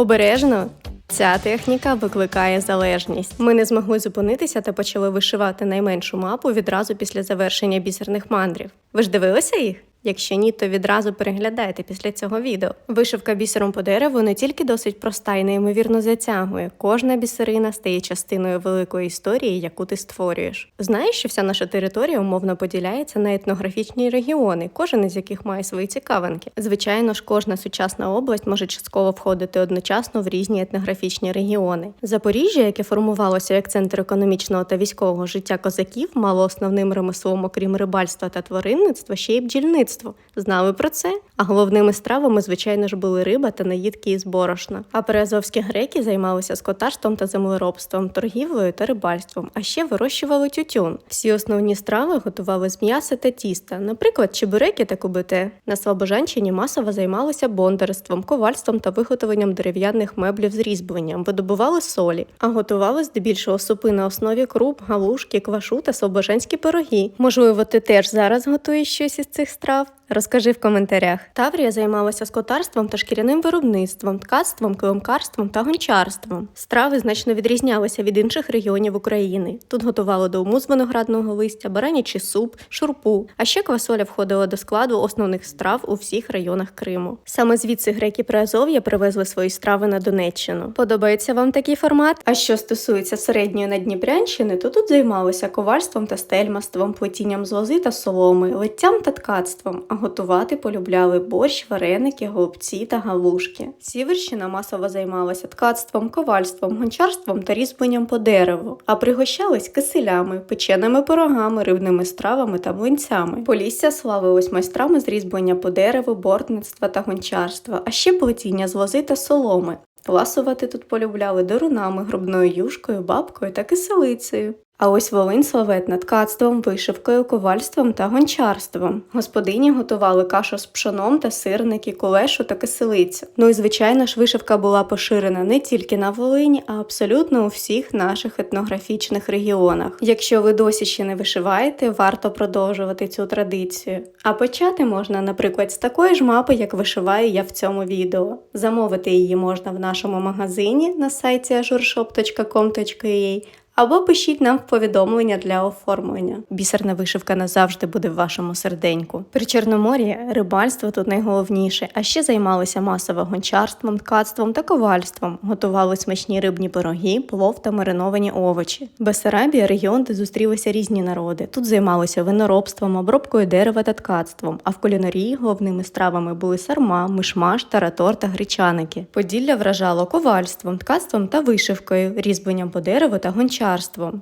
Обережно. Ця техніка викликає залежність. Ми не змогли зупинитися та почали вишивати найменшу мапу відразу після завершення бісерних мандрів. Ви ж дивилися їх? Якщо ні, то відразу переглядайте після цього відео. Вишивка бісером по дереву не тільки досить проста і неймовірно затягує. Кожна бісерина стає частиною великої історії, яку ти створюєш. Знаєш, що вся наша територія умовно поділяється на етнографічні регіони, кожен із яких має свої цікавинки. Звичайно ж, кожна сучасна область може частково входити одночасно в різні етнографічні регіони. Запоріжжя, яке формувалося як центр економічного та військового життя козаків, мало основним ремеслом, окрім рибальства та тваринництва, ще й бджільництво. Знали про це? А головними стравами, звичайно ж, були риба та наїдки із борошна. А переазовські греки займалися скотарством та землеробством, торгівлею та рибальством, а ще вирощували тютюн. Всі основні страви готували з м'яса та тіста, наприклад, чебуреки та кубите. На Слобожанщині масово займалися бондарством, ковальством та виготовленням дерев'яних меблів з різьбленням, видобували солі, а готували здебільшого супи на основі круп, галушки, квашу та слобожанські пироги. Можливо, ти теж зараз готуєш щось із цих страв? yourself Розкажи в коментарях. Таврія займалася скотарством та шкіряним виробництвом, ткацтвом, килимкарством та гончарством. Страви значно відрізнялися від інших регіонів України. Тут готували долму з виноградного листя, баранячий суп, шурпу. А ще квасоля входила до складу основних страв у всіх районах Криму. Саме звідси греки Приазов'я привезли свої страви на Донеччину. Подобається вам такий формат? А що стосується середньої Надніпрянщини, то тут займалися ковальством та стельмаством, плетінням з лози та соломи, литтям та ткацтвом. Готувати полюбляли борщ, вареники, голубці та галушки. Сіверщина масово займалася ткацтвом, ковальством, гончарством та різьбленням по дереву, а пригощались киселями, печеними пирогами, рибними стравами та млинцями. Полісся славилось майстрами з різьблення по дереву, бортництва та гончарства, а ще плетіння з лози та соломи. Ласувати тут полюбляли дорунами, грубною юшкою, бабкою та киселицею. А ось Волинь славетна ткацтвом, вишивкою, ковальством та гончарством. Господині готували кашу з пшоном та сирники, кулешу та киселицю. Ну і звичайно ж, вишивка була поширена не тільки на Волині, а абсолютно у всіх наших етнографічних регіонах. Якщо ви досі ще не вишиваєте, варто продовжувати цю традицію. А почати можна, наприклад, з такої ж мапи, як вишиваю я в цьому відео. Замовити її можна в нашому магазині на сайті ajourshop.com.ua або пишіть нам повідомлення для оформлення. Бісерна вишивка назавжди буде в вашому серденьку. При Чорномор'ї рибальство тут найголовніше, а ще займалися масово гончарством, ткацтвом та ковальством, готували смачні рибні пироги, плов та мариновані овочі. Бесарабія регіон, де зустрілися різні народи. Тут займалися виноробством, обробкою дерева та ткацтвом. А в кулінарії головними стравами були сарма, мишмаш, таратор та гречаники. Поділля вражало ковальством, ткацтвом та вишивкою, різьбленням по дереву та гончарством.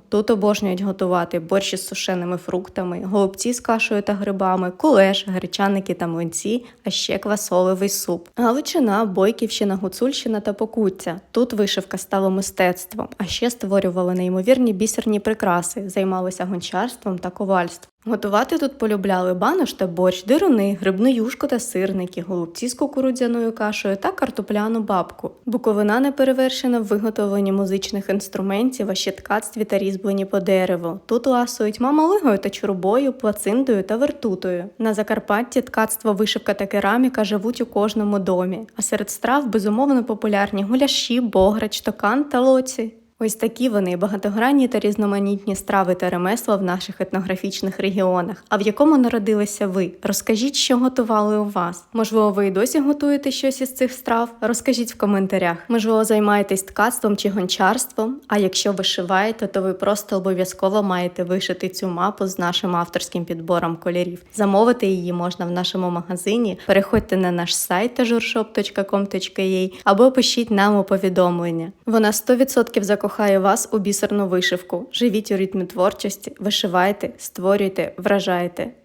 Тут обожнюють готувати борщі з сушеними фруктами, голубці з кашею та грибами, кулеш, гречаники та млинці, а ще квасолевий суп. Галичина, Бойківщина, Гуцульщина та Покуття. Тут вишивка стала мистецтвом, а ще створювали неймовірні бісерні прикраси, займалися гончарством та ковальством. Готувати тут полюбляли банош та борщ, дируни, грибну юшку та сирники, голубці з кукурудзяною кашею та картопляну бабку. Буковина не перевершена в виготовленні музичних інструментів, а ще ткацтві та різьблені по дереву. Тут ласують мамалигою та чурбою, плациндою та вертутою. На Закарпатті ткацтво, вишивка та кераміка живуть у кожному домі. А серед страв безумовно популярні гуляші, бограч, токан та лоці. Ось такі вони багатогранні та різноманітні страви та ремесла в наших етнографічних регіонах. А в якому народилися ви? Розкажіть, що готували у вас. Можливо, ви і досі готуєте щось із цих страв? Розкажіть в коментарях. Можливо, займаєтесь ткацтвом чи гончарством. А якщо вишиваєте, то ви просто обов'язково маєте вишити цю мапу з нашим авторським підбором кольорів. Замовити її можна в нашому магазині. Переходьте на наш сайт ajourshop.com.ua або пишіть нам у повідомлення. Вона 100% закохана закохає вас у бісерну вишивку. Живіть у ритмі творчості, вишивайте, створюйте, вражайте.